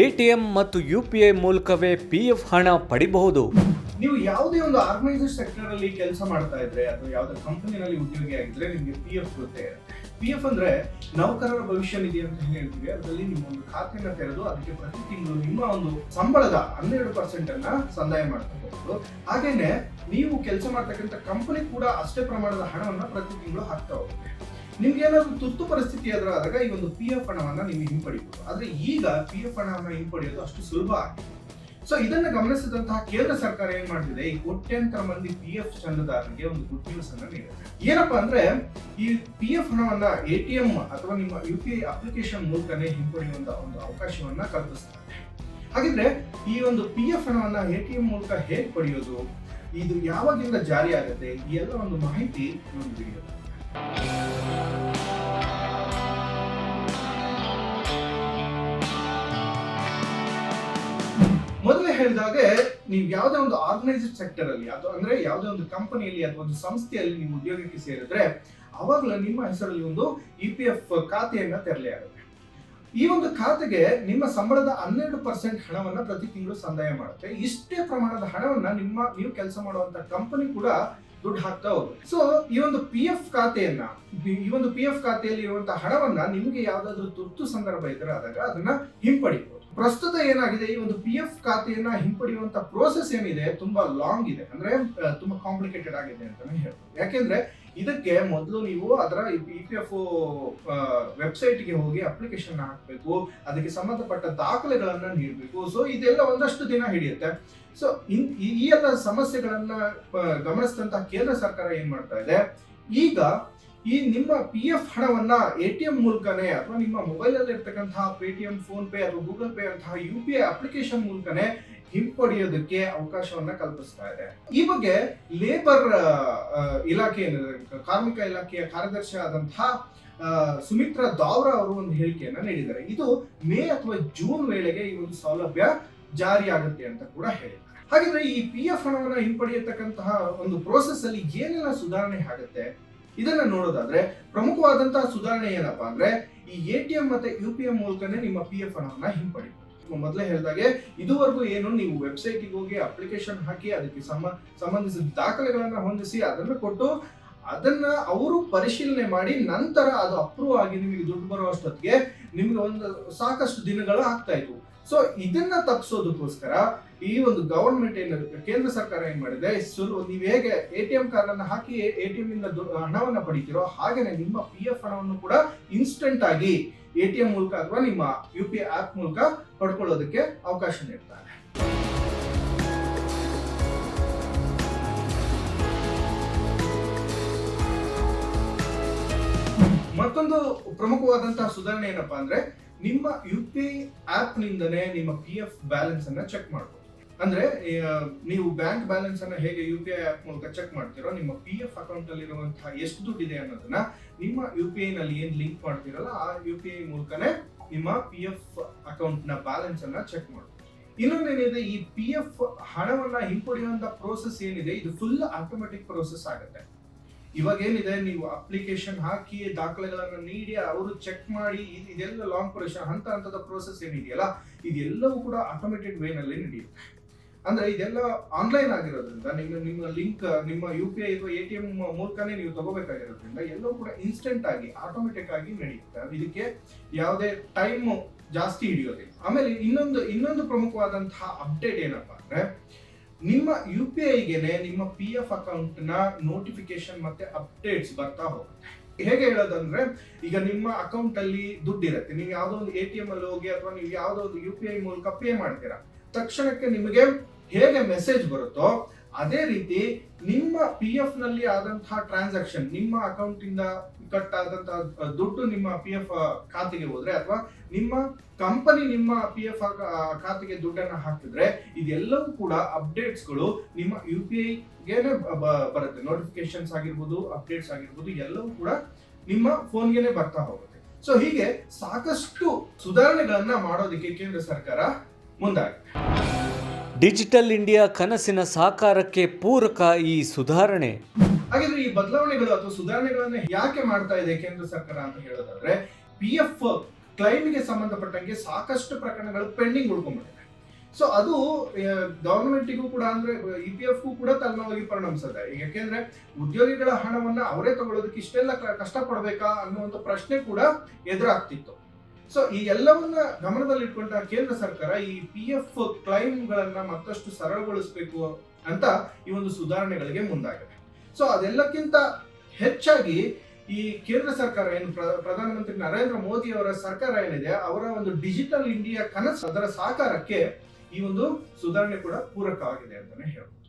ATM ಮತ್ತು U P I ಮೂಲಕವೇ P F ಹಣ ಪಡಿಬಹುದು. ನೀವು ಯಾವುದೇ ಒಂದು ಆರ್ಗನೈಸ್ ಸೆಕ್ಟರ್ ಅಲ್ಲಿ ಕೆಲಸ ಮಾಡ್ತಾ ಇದ್ರೆ ಅಥವಾ ಯಾವುದೇ ಕಂಪನಿನಲ್ಲಿ ಉದ್ಯೋಗಿ ಆಗಿದ್ರೆ ನಿಮಗೆ ಪಿ ಎಫ್ ಗೊತ್ತೇ ಪಿ ಎಫ್ ಅಂದ್ರೆ ನೌಕರರ ಭವಿಷ್ಯ ನಿಧಿ ಅಂತ ಹೇಳ್ತೀವಿ. ಅದರಲ್ಲಿ ನಿಮ್ಮ ಒಂದು ಖಾತೆಯನ್ನ ತೆರೆದು ಅದಕ್ಕೆ ಪ್ರತಿ ತಿಂಗಳು ನಿಮ್ಮ ಒಂದು ಸಂಬಳದ ಹನ್ನೆರಡು ಪರ್ಸೆಂಟ್ ಅನ್ನ ಸಂದಾಯ ಮಾಡ್ಕೋಬಹುದು. ಹಾಗೇನೆ ನೀವು ಕೆಲಸ ಮಾಡ್ತಕ್ಕಂಥ ಕಂಪನಿ ಕೂಡ ಅಷ್ಟೇ ಪ್ರಮಾಣದ ಹಣವನ್ನ ಪ್ರತಿ ತಿಂಗಳು ಹಾಕ್ತಾ ಹೋಗುತ್ತೆ. ನಿಮ್ಗೆ ಏನಾದ್ರು ತುರ್ತು ಪರಿಸ್ಥಿತಿ ಎದುರಾದಾಗ ಈ ಒಂದು ಪಿ ಎಫ್ ಹಣವನ್ನ ನೀವು ಹಿಂಪಡಿಬಹುದು ಆದ್ರೆ ಈಗ ಪಿ ಎಫ್ ಹಣವನ್ನ ಹಿಂಪಡೆಯೋದು ಅಷ್ಟು ಸುಲಭ ಆಗಿದೆ ಸೊ ಇದನ್ನ ಗಮನಿಸಿದಂತಹ ಕೇಂದ್ರ ಸರ್ಕಾರ ಏನ್ ಮಾಡ್ತಿದೆ? ಈ ಕೋಟ್ಯಾಂತರ ಮಂದಿ ಪಿ ಎಫ್ ಚಂದದಾರರಿಗೆ ಒಂದು ಗುಡ್ ನ್ಯೂಸ್ ಅನ್ನ ನೀಡಿದೆ. ಏನಪ್ಪಾ ಅಂದ್ರೆ, ಈ ಪಿ ಎಫ್ ಹಣವನ್ನ ಎ ಟಿ ಎಂ ಅಥವಾ ನಿಮ್ಮ ಯು ಪಿ ಐ ಅಪ್ಲಿಕೇಶನ್ ಮೂಲಕನೇ ಹಿಂಪಡೆಯುವಂತ ಒಂದು ಅವಕಾಶವನ್ನ ಕಲ್ಪಿಸ್ತಾರೆ. ಹಾಗಿದ್ರೆ ಈ ಒಂದು ಪಿ ಎಫ್ ಹಣವನ್ನ ಎ ಟಿ ಎಂ ಮೂಲಕ ಹೇಗೆ ಪಡೆಯೋದು? ಇದು ಯಾವಾಗಿಂದ ಜಾರಿ ಆಗುತ್ತೆ ಈ ಎಲ್ಲ ಒಂದು ಮಾಹಿತಿ ಒಂದು ವಿಡಿಯೋ ಮೊದಲೇ ಹೇಳಿದಾಗೆ ನೀವು ಯಾವುದೇ ಒಂದು ಆರ್ಗನೈಸ್ಡ್ ಸೆಕ್ಟರ್ ಅಲ್ಲಿ ಅಥವಾ ಅಂದ್ರೆ ಯಾವುದೇ ಒಂದು ಕಂಪನಿಯಲ್ಲಿ ಅಥವಾ ಒಂದು ಸಂಸ್ಥೆಯಲ್ಲಿ ನೀವು ಉದ್ಯೋಗಕ್ಕೆ ಸೇರಿದ್ರೆ, ಅವಾಗಲೂ ನಿಮ್ಮ ಹೆಸರಲ್ಲಿ ಒಂದು ಇ ಪಿ ಎಫ್ ಖಾತೆಯನ್ನ ತೆರಲೇ ಈ ಒಂದು ಖಾತೆಗೆ ನಿಮ್ಮ ಸಂಬಳದ ಹನ್ನೆರಡು ಪರ್ಸೆಂಟ್ ಹಣವನ್ನ ಪ್ರತಿ ತಿಂಗಳು ಸಂದಾಯ ಮಾಡುತ್ತೆ. ಇಷ್ಟೇ ಪ್ರಮಾಣದ ಹಣವನ್ನ ನಿಮ್ಮ, ನೀವು ಕೆಲಸ ಮಾಡುವಂತ ಕಂಪನಿ ಕೂಡ ದುಡ್ಡು ಹಾಕ್ತಾ ಹೋಗುತ್ತೆ ಸೊ ಈ ಒಂದು ಪಿ ಎಫ್ ಖಾತೆಯನ್ನ, ಈ ಒಂದು ಪಿ ಎಫ್ ಖಾತೆಯಲ್ಲಿ ಇರುವಂತಹ ಹಣವನ್ನ ನಿಮಗೆ ಯಾವ್ದಾದ್ರು ತುರ್ತು ಸಂದರ್ಭ ಎದುರಾದಾಗ ಅದನ್ನ ಹಿಂಪಡಿಬಹುದು ಪ್ರಸ್ತುತ ಏನಾಗಿದೆ, ಈ ಒಂದು ಪಿ ಎಫ್ ಖಾತೆಯನ್ನ ಹಿಂಪಡೆಯುವಂತ ಪ್ರೋಸೆಸ್ ಏನಿದೆ, ತುಂಬಾ ಲಾಂಗ್ ಇದೆ. ಅಂದ್ರೆ ತುಂಬಾ ಕಾಂಪ್ಲಿಕೇಟೆಡ್ ಆಗಿದೆ ಅಂತಾನೆ ಹೇಳ್ಬೋದು ಯಾಕೆಂದ್ರೆ, ಇದಕ್ಕೆ ಮೊದಲು ನೀವು ಅದರ ಪಿ ಪಿ ಎಫ್ ವೆಬ್ಸೈಟ್ಗೆ ಹೋಗಿ ಅಪ್ಲಿಕೇಶನ್ ಹಾಕಬೇಕು, ಅದಕ್ಕೆ ಸಂಬಂಧಪಟ್ಟ ದಾಖಲೆಗಳನ್ನ ನೀಡಬೇಕು. ಸೊ ಇದೆಲ್ಲ ಒಂದಷ್ಟು ದಿನ ಹಿಡಿಯುತ್ತೆ. ಸೊ ಈ ಎಲ್ಲ ಸಮಸ್ಯೆಗಳನ್ನ ಗಮನಿಸಿದಂತಹ ಕೇಂದ್ರ ಸರ್ಕಾರ ಏನ್ ಮಾಡ್ತಾ ಇದೆ, ಈಗ ಈ ನಿಮ್ಮ ಪಿ ಎಫ್ ಹಣವನ್ನ ಎ ಟಿ ಎಂ ಮೂಲಕನೇ ಅಥವಾ ನಿಮ್ಮ ಮೊಬೈಲ್ ಅಲ್ಲಿ ಇರ್ತಕ್ಕಂತಹ ಪೇಟಿಎಂ ಫೋನ್ ಪೇ ಅಥವಾ ಗೂಗಲ್ ಪೇ ಅಂತಹ ಯು ಪಿ ಐ ಅಪ್ಲಿಕೇಶನ್ ಮೂಲಕನೇ ಹಿಂಪಡೆಯೋದಕ್ಕೆ ಅವಕಾಶವನ್ನ ಕಲ್ಪಿಸ್ತಾ ಇದೆ. ಈ ಬಗ್ಗೆ ಲೇಬರ್ ಇಲಾಖೆ ಕಾರ್ಮಿಕ ಇಲಾಖೆಯ ಕಾರ್ಯದರ್ಶಿ ಆದಂತಹ ಸುಮಿತ್ರಾ ದಾವ್ರಾ ಅವರು ಒಂದು ಹೇಳಿಕೆಯನ್ನ ನೀಡಿದ್ದಾರೆ. ಇದು ಮೇ ಅಥವಾ ಜೂನ್ ವೇಳೆಗೆ ಈ ಒಂದು ಸೌಲಭ್ಯ ಜಾರಿಯಾಗುತ್ತೆ ಅಂತ ಕೂಡ ಹೇಳಿದ್ದಾರೆ. ಹಾಗಿದ್ರೆ ಈ ಪಿ ಎಫ್ ಹಣವನ್ನು ಹಿಂಪಡೆಯತಕ್ಕಂತಹ ಒಂದು ಪ್ರೋಸೆಸ್ ಅಲ್ಲಿ ಏನೆಲ್ಲ ಸುಧಾರಣೆ ಆಗುತ್ತೆ? ಇದನ್ನ ನೋಡೋದಾದ್ರೆ ಪ್ರಮುಖವಾದಂತಹ ಸುಧಾರಣೆ ಏನಪ್ಪಾ ಅಂದ್ರೆ ಈ ಎ ಟಿ ಎಂ ಮತ್ತೆ ಯು ಪಿ ಎಂ ಮೂಲಕನೇ ನಿಮ್ಮ ಪಿ ಎಫ್ ಹಣವನ್ನ ಹಿಂಪಡಿಬಹುದು ಮೊದಲೇ ಹೇಳಿದಾಗೆ ಇದುವರೆಗೂ ಏನು ನೀವು ವೆಬ್ಸೈಟ್ಗೆ ಹೋಗಿ ಅಪ್ಲಿಕೇಶನ್ ಹಾಕಿ ಅದಕ್ಕೆ ಸಂಬ, ಸಂಬಂಧಿಸಿದ ದಾಖಲೆಗಳನ್ನ ಹೊಂದಿಸಿ ಅದನ್ನು ಕೊಟ್ಟು ಅದನ್ನ ಅವರು ಪರಿಶೀಲನೆ ಮಾಡಿ ನಂತರ ಅದು ಅಪ್ರೂವ್ ಆಗಿ ನಿಮಗೆ ದುಡ್ಡು ಬರುವಷ್ಟೊತ್ತಿಗೆ ನಿಮ್ಗೆ ಒಂದು ಸಾಕಷ್ಟು ದಿನಗಳು ಆಗ್ತಾ ಇದ್ವು. ಸೊ ಇದನ್ನ ತಪ್ಪಿಸೋದಕ್ಕೋಸ್ಕರ ಈ ಒಂದು ಗವರ್ಮೆಂಟ್ ಏನ್ ಕೇಂದ್ರ ಸರ್ಕಾರ ಏನ್ ಮಾಡಿದೆ? ಸುರು, ನೀವು ಹೇಗೆ ಎ ಟಿ ಎಂ ಕಾರ್ಡ್ ಅನ್ನ ಹಾಕಿ ಎ ಟಿ ಎಂ ಇಂದ ಹಣವನ್ನ ಪಡಿತೀರೋ ಹಾಗೇನೆ ನಿಮ್ಮ ಪಿ ಎಫ್ ಹಣವನ್ನು ಕೂಡ ಇನ್ಸ್ಟೆಂಟ್ ಆಗಿ ಎ ಟಿ ಎಂ ಮೂಲಕ ಅಥವಾ ನಿಮ್ಮ ಯು ಪಿ ಐ ಆಪ್ ಮೂಲಕ ಪಡ್ಕೊಳ್ಳೋದಕ್ಕೆ ಅವಕಾಶ ನೀಡ್ತಾರೆ. ಮತ್ತೊಂದು ಪ್ರಮುಖವಾದಂತಹ ಸುಧಾರಣೆ ಏನಪ್ಪಾ ಅಂದ್ರೆ ನಿಮ್ಮ ಯು ಪಿ ಐ ಆಪ್ ನಿಂದನೇ ನಿಮ್ಮ ಪಿ ಎಫ್ ಬ್ಯಾಲೆನ್ಸ್ ಅನ್ನ ಚೆಕ್ ಮಾಡಬಹುದು ಅಂದ್ರೆ ನೀವು ಬ್ಯಾಂಕ್ ಬ್ಯಾಲೆನ್ಸ್ ಅನ್ನ ಹೇಗೆ ಯು ಪಿ ಐ ಆಪ್ ಮೂಲಕ ಚೆಕ್ ಮಾಡ್ತೀರೋ, ನಿಮ್ಮ ಪಿ ಎಫ್ ಅಕೌಂಟ್ ಅಲ್ಲಿ ಇರುವಂತಹ ಎಷ್ಟು ಇದೆ ಅನ್ನೋದನ್ನ ನಿಮ್ಮ ಯು ಪಿ ಐ ನಲ್ಲಿ ಏನ್ ಲಿಂಕ್ ಮಾಡ್ತೀರಲ್ಲ, ಆ ಯು ಪಿ ಐ ಮೂಲಕನೇ ನಿಮ್ಮ ಪಿ ಎಫ್ ಅಕೌಂಟ್ನ ಬ್ಯಾಲೆನ್ಸ್ ಅನ್ನ ಚೆಕ್ ಮಾಡಬಹುದು ಇನ್ನೊಂದೇನಿದೆ, ಈ ಪಿ ಎಫ್ ಹಣವನ್ನ ಹಿಂಪಡೆಯುವಂತ ಪ್ರೋಸೆಸ್ ಏನಿದೆ, ಇದು ಫುಲ್ ಆಟೋಮೆಟಿಕ್ ಪ್ರೋಸೆಸ್ ಆಗುತ್ತೆ. ಇವಾಗ ಏನಿದೆ, ನೀವು ಅಪ್ಲಿಕೇಶನ್ ಹಾಕಿ ದಾಖಲೆಗಳನ್ನು ನೀಡಿ, ಅವರು ಚೆಕ್ ಮಾಡಿ, ಇದ್- ಇದೆಲ್ಲ ಲಾಂಗ್ ಪ್ರೊಸೆಸ್ ಹಂತ ಹಂತದ ಪ್ರೋಸೆಸ್ ಏನಿದೆಯಲ್ಲ, ಇದೆಲ್ಲವೂ ಕೂಡ ಆಟೋಮೇಟೆಡ್ ವೇನಲ್ಲಿ ನಡೆಯುತ್ತೆ. ಅಂದ್ರೆ ಇದೆಲ್ಲ ಆನ್ಲೈನ್ ಆಗಿರೋದ್ರಿಂದ, ನಿಮ್ಮ ನಿಮ್ಮ ಲಿಂಕ್ ನಿಮ್ಮ ಯು ಪಿ ಐ ಅಥವಾ ಎ ಟಿ ಎಂ ಮೂಲಕನೇ ನೀವು ತಗೋಬೇಕಾಗಿರೋದ್ರಿಂದ, ಎಲ್ಲವೂ ಕೂಡ ಇನ್ಸ್ಟೆಂಟ್ ಆಗಿ ಆಟೋಮೆಟಿಕ್ ಆಗಿ ನಡೆಯುತ್ತೆ. ಇದಕ್ಕೆ ಯಾವುದೇ ಟೈಮ್ ಜಾಸ್ತಿ ಹಿಡಿಯೋದಿಲ್ಲ. ಆಮೇಲೆ ಇನ್ನೊಂದು ಇನ್ನೊಂದು ಪ್ರಮುಖವಾದಂತಹ ಅಪ್ಡೇಟ್ ಏನಪ್ಪಾ ಅಂದ್ರೆ ನಿಮ್ಮ ಯು ಪಿ ಐಗೆನೆ ನಿಮ್ಮ ಪಿ ಎಫ್ ಅಕೌಂಟ್ನ ನೋಟಿಫಿಕೇಶನ್ ಮತ್ತೆ ಅಪ್ಡೇಟ್ಸ್ ಬರ್ತಾ ಹೋಗುತ್ತೆ. ಹೇಗೆ ಹೇಳೋದಂದ್ರೆ, ಈಗ ನಿಮ್ಮ ಅಕೌಂಟ್ ಅಲ್ಲಿ ದುಡ್ಡು ಇರುತ್ತೆ. ನೀವು ಯಾವುದೋ ಒಂದು ಎ ಟಿ ಎಂ ಅಲ್ಲಿ ಹೋಗಿ ಅಥವಾ ನೀವು ಯಾವುದೋ ಒಂದು ಯು ಪಿ ಐ ಮೂಲಕ ಪೇ ಮಾಡ್ತೀರಾ. ತಕ್ಷಣಕ್ಕೆ ನಿಮಗೆ ಹೇಗೆ ಮೆಸೇಜ್ ಬರುತ್ತೋ, ಅದೇ ರೀತಿ ನಿಮ್ಮ ಪಿ ಎಫ್ನಲ್ಲಿ ಆದಂತಹ ಟ್ರಾನ್ಸಾಕ್ಷನ್ ನಿಮ್ಮ ಅಕೌಂಟ್ ಇಂದ ಕಟ್ ಆದಂತಹ ದುಡ್ಡು ನಿಮ್ಮ ಪಿ ಎಫ್ ಖಾತೆಗೆ ಹೋದ್ರೆ ಅಥವಾ ನಿಮ್ಮ ಕಂಪನಿ ನಿಮ್ಮ ಪಿ ಎಫ್ ಖಾತೆಗೆ ದುಡ್ಡನ್ನ ಹಾಕಿದ್ರೆ ಇದೆಲ್ಲವೂ ಕೂಡ ಅಪ್ಡೇಟ್ಸ್ಗಳು ನಿಮ್ಮ ಯು ಪಿ ಐಗೆನೆ ಬರುತ್ತೆ. ನೋಟಿಫಿಕೇಶನ್ಸ್ ಆಗಿರ್ಬೋದು ಅಪ್ಡೇಟ್ಸ್ ಆಗಿರ್ಬೋದು, ಎಲ್ಲವೂ ಕೂಡ ನಿಮ್ಮ ಫೋನ್ಗೆನೆ ಬರ್ತಾ ಹೋಗುತ್ತೆ. ಸೊ ಹೀಗೆ ಸಾಕಷ್ಟು ಸುಧಾರಣೆಗಳನ್ನ ಮಾಡೋದಕ್ಕೆ ಕೇಂದ್ರ ಸರ್ಕಾರ ಮುಂದಾಗಿದೆ. ಡಿಜಿಟಲ್ ಇಂಡಿಯಾ ಕನಸಿನ ಸಾಕಾರಕ್ಕೆ ಪೂರಕ ಈ ಸುಧಾರಣೆ. ಹಾಗಿದ್ರೆ ಈ ಬದಲಾವಣೆಗಳು ಅಥವಾ ಸುಧಾರಣೆಗಳನ್ನ ಯಾಕೆ ಮಾಡ್ತಾ ಇದೆ ಕೇಂದ್ರ ಸರ್ಕಾರ ಅಂತ ಹೇಳೋದಾದ್ರೆ ಪಿ ಎಫ್ ಕ್ಲೈಮ್ಗೆ ಸಂಬಂಧಪಟ್ಟಂಗೆ ಸಾಕಷ್ಟು ಪ್ರಕರಣಗಳು ಪೆಂಡಿಂಗ್ ಉಳ್ಕೊಂಡ್ಬಿಟ್ಟಿದೆ ಸೊ ಅದು ಗವರ್ಮೆಂಟಿಗೂ ಕೂಡ ಅಂದ್ರೆ ಇ ಪಿ ಎಫ್ಗೂ ಕೂಡ ತಲೆನೋವಾಗಿ ಪರಿಣಮಿಸುತ್ತೆ ಯಾಕೆಂದ್ರೆ, ಉದ್ಯೋಗಿಗಳ ಹಣವನ್ನ ಅವರೇ ತಗೊಳ್ಳೋದಕ್ಕೆ ಇಷ್ಟೆಲ್ಲ ಕಷ್ಟಪಡ್ಬೇಕಾ ಅನ್ನುವಂಥ ಪ್ರಶ್ನೆ ಕೂಡ ಎದುರಾಗ್ತಿತ್ತು. ಸೊ ಈ ಎಲ್ಲವನ್ನ ಗಮನದಲ್ಲಿಟ್ಕೊಂಡ ಕೇಂದ್ರ ಸರ್ಕಾರ ಈ ಪಿ ಎಫ್ ಕ್ಲೈಮ್ಗಳನ್ನ ಮತ್ತಷ್ಟು ಸರಳಗೊಳಿಸಬೇಕು ಅಂತ ಈ ಒಂದು ಸುಧಾರಣೆಗಳಿಗೆ ಮುಂದಾಗಿದೆ. ಸೊ ಅದೆಲ್ಲಕ್ಕಿಂತ ಹೆಚ್ಚಾಗಿ ಈ ಕೇಂದ್ರ ಸರ್ಕಾರ ಏನು ಪ್ರ- ಪ್ರಧಾನಮಂತ್ರಿ ನರೇಂದ್ರ ಮೋದಿ ಅವರ ಸರ್ಕಾರ ಏನಿದೆ, ಅವರ ಒಂದು ಡಿಜಿಟಲ್ ಇಂಡಿಯಾ ಕನಸು ಅದರ ಸಾಕಾರಕ್ಕೆ ಈ ಒಂದು ಸುಧಾರಣೆ ಕೂಡ ಪೂರಕವಾಗಿದೆ ಅಂತಾನೆ ಹೇಳ್ಬೋದು.